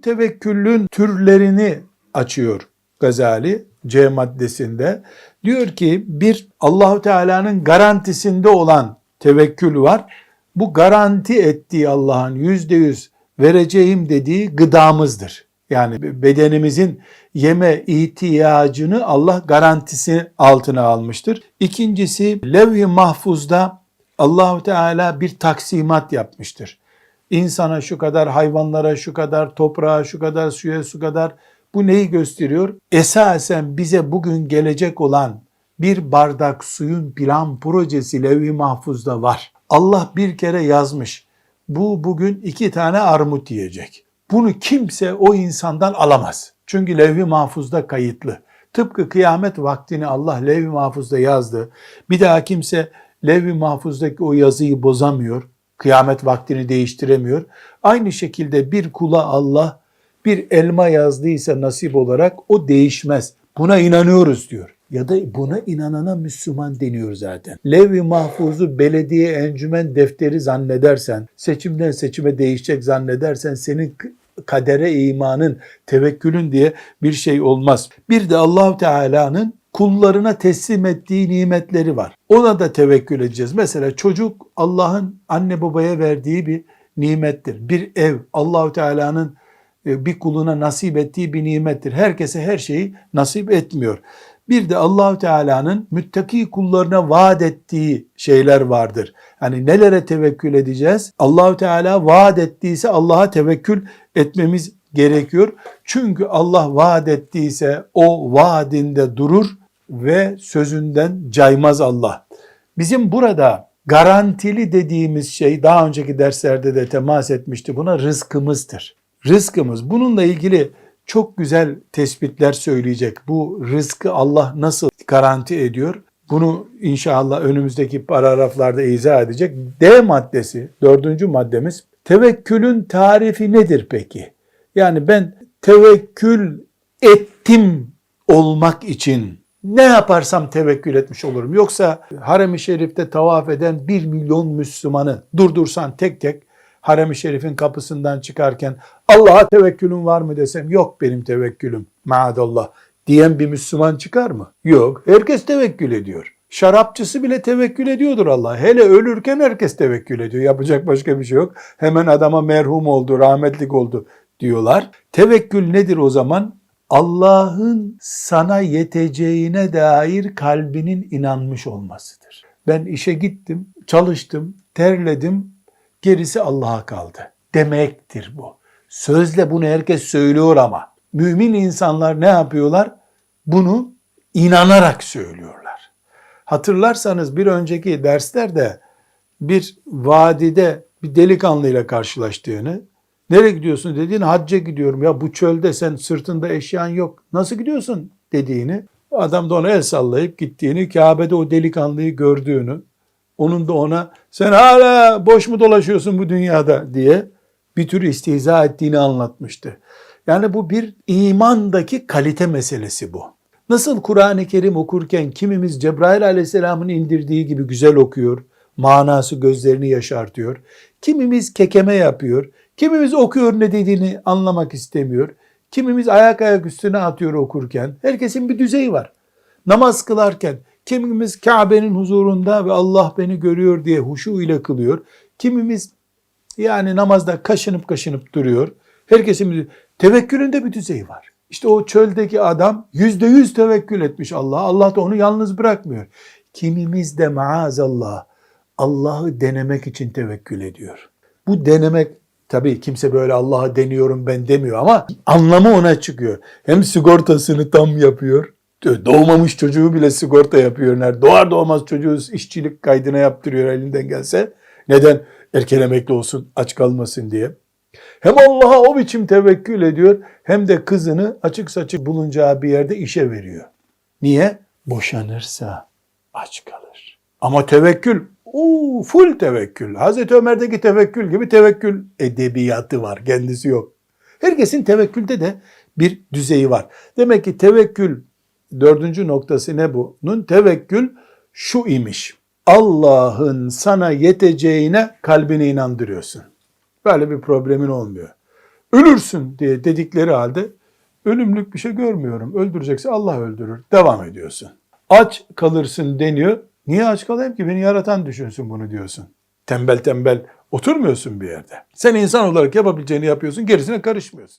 Bu türlerini açıyor Gazali C maddesinde. Diyor ki bir Allahu Teala'nın garantisinde olan tevekkül var. Bu garanti ettiği Allah'ın yüzde yüz vereceğim dediği gıdamızdır. Yani bedenimizin yeme ihtiyacını Allah garantisi altına almıştır. İkincisi levh-i mahfuzda Allahu Teala bir taksimat yapmıştır. İnsana şu kadar, hayvanlara şu kadar, toprağa şu kadar, suya şu kadar. Bu neyi gösteriyor? Esasen bize bugün gelecek olan bir bardak suyun plan projesi levh-i mahfuzda var. Allah bir kere yazmış. Bu bugün iki tane armut yiyecek. Bunu kimse o insandan alamaz. Çünkü levh-i mahfuzda kayıtlı. Tıpkı kıyamet vaktini Allah levh-i mahfuzda yazdı. Bir daha kimse levh-i mahfuzdaki o yazıyı bozamıyor. Kıyamet vaktini değiştiremiyor. Aynı şekilde bir kula Allah bir elma yazdıysa nasip olarak o değişmez. Buna inanıyoruz diyor. Ya da buna inanana Müslüman deniyor zaten. Lev-i mahfuzu belediye encümen defteri zannedersen, seçimden seçime değişecek zannedersen senin kadere imanın, tevekkülün diye bir şey olmaz. Bir de Allahu Teala'nın kullarına teslim ettiği nimetleri var. Ona da tevekkül edeceğiz. Mesela çocuk Allah'ın anne babaya verdiği bir nimettir. Bir ev Allahu Teala'nın e, bir kuluna nasip ettiği bir nimettir. Herkese her şeyi nasip etmiyor. Bir de Allahu Teala'nın müttaki kullarına vaat ettiği şeyler vardır. Hani nelere tevekkül edeceğiz? Allahu Teala vaat ettiyse Allah'a tevekkül etmemiz gerekiyor. Çünkü Allah vaat ettiyse o vaadinde durur ve sözünden caymaz Allah. Bizim burada garantili dediğimiz şey daha önceki derslerde de temas etmişti buna rızkımızdır. Rızkımız bununla ilgili çok güzel tespitler söyleyecek. Bu rızkı Allah nasıl garanti ediyor? Bunu inşallah önümüzdeki paragraflarda izah edecek. D maddesi, dördüncü maddemiz. Tevekkülün tarifi nedir peki? Yani ben tevekkül ettim olmak için ne yaparsam tevekkül etmiş olurum. Yoksa harem-i şerifte tavaf eden bir milyon Müslümanı durdursan tek tek harem-i şerifin kapısından çıkarken Allah'a tevekkülüm var mı desem yok benim tevekkülüm maadallah diyen bir Müslüman çıkar mı? Yok. Herkes tevekkül ediyor. Şarapçısı bile tevekkül ediyordur Allah. Hele ölürken herkes tevekkül ediyor. Yapacak başka bir şey yok. Hemen adama merhum oldu, rahmetlik oldu diyorlar. Tevekkül nedir o zaman? Allah'ın sana yeteceğine dair kalbinin inanmış olmasıdır. Ben işe gittim, çalıştım, terledim, gerisi Allah'a kaldı demektir bu. Sözle bunu herkes söylüyor ama mümin insanlar ne yapıyorlar? Bunu inanarak söylüyorlar. Hatırlarsanız bir önceki derslerde bir vadide bir delikanlıyla karşılaştığını, nereye gidiyorsun dediğini hacca gidiyorum. Ya bu çölde sen sırtında eşyan yok. Nasıl gidiyorsun dediğini, adam da ona el sallayıp gittiğini, Kabe'de o delikanlıyı gördüğünü, onun da ona sen hala boş mu dolaşıyorsun bu dünyada diye bir tür istihza ettiğini anlatmıştı. Yani bu bir imandaki kalite meselesi bu. Nasıl Kur'an-ı Kerim okurken kimimiz Cebrail aleyhisselamın indirdiği gibi güzel okuyor, manası gözlerini yaşartıyor. Kimimiz kekeme yapıyor, kimimiz okuyor ne dediğini anlamak istemiyor. Kimimiz ayak ayak üstüne atıyor okurken. Herkesin bir düzeyi var. Namaz kılarken kimimiz Kabe'nin huzurunda ve Allah beni görüyor diye huşu ile kılıyor. Kimimiz yani namazda kaşınıp kaşınıp duruyor. Herkesin bir tevekkülünde bir düzey var. İşte o çöldeki adam yüzde yüz tevekkül etmiş Allah. Allah da onu yalnız bırakmıyor. Kimimiz de maazallah Allah'ı denemek için tevekkül ediyor. Bu denemek tabii kimse böyle Allah'ı deniyorum ben demiyor ama anlamı ona çıkıyor. Hem sigortasını tam yapıyor. Doğmamış çocuğu bile sigorta yapıyor. Doğar doğmaz çocuğu işçilik kaydına yaptırıyor elinden gelse. Neden? Erken emekli olsun, aç kalmasın diye. Hem Allah'a o biçim tevekkül ediyor hem de kızını açık saçık bulunacağı bir yerde işe veriyor. Niye? Boşanırsa aç kalır. Ama tevekkül, uu, full tevekkül. Hazreti Ömer'deki tevekkül gibi tevekkül edebiyatı var, kendisi yok. Herkesin tevekkülde de bir düzeyi var. Demek ki tevekkül dördüncü noktası ne bunun? Tevekkül şu imiş. Allah'ın sana yeteceğine kalbini inandırıyorsun. Böyle bir problemin olmuyor. ölürsün diye dedikleri halde ölümlük bir şey görmüyorum. Öldürecekse Allah öldürür. Devam ediyorsun. Aç kalırsın deniyor. Niye aç kalayım ki? Beni yaratan düşünsün bunu diyorsun. Tembel tembel oturmuyorsun bir yerde. Sen insan olarak yapabileceğini yapıyorsun, gerisine karışmıyorsun.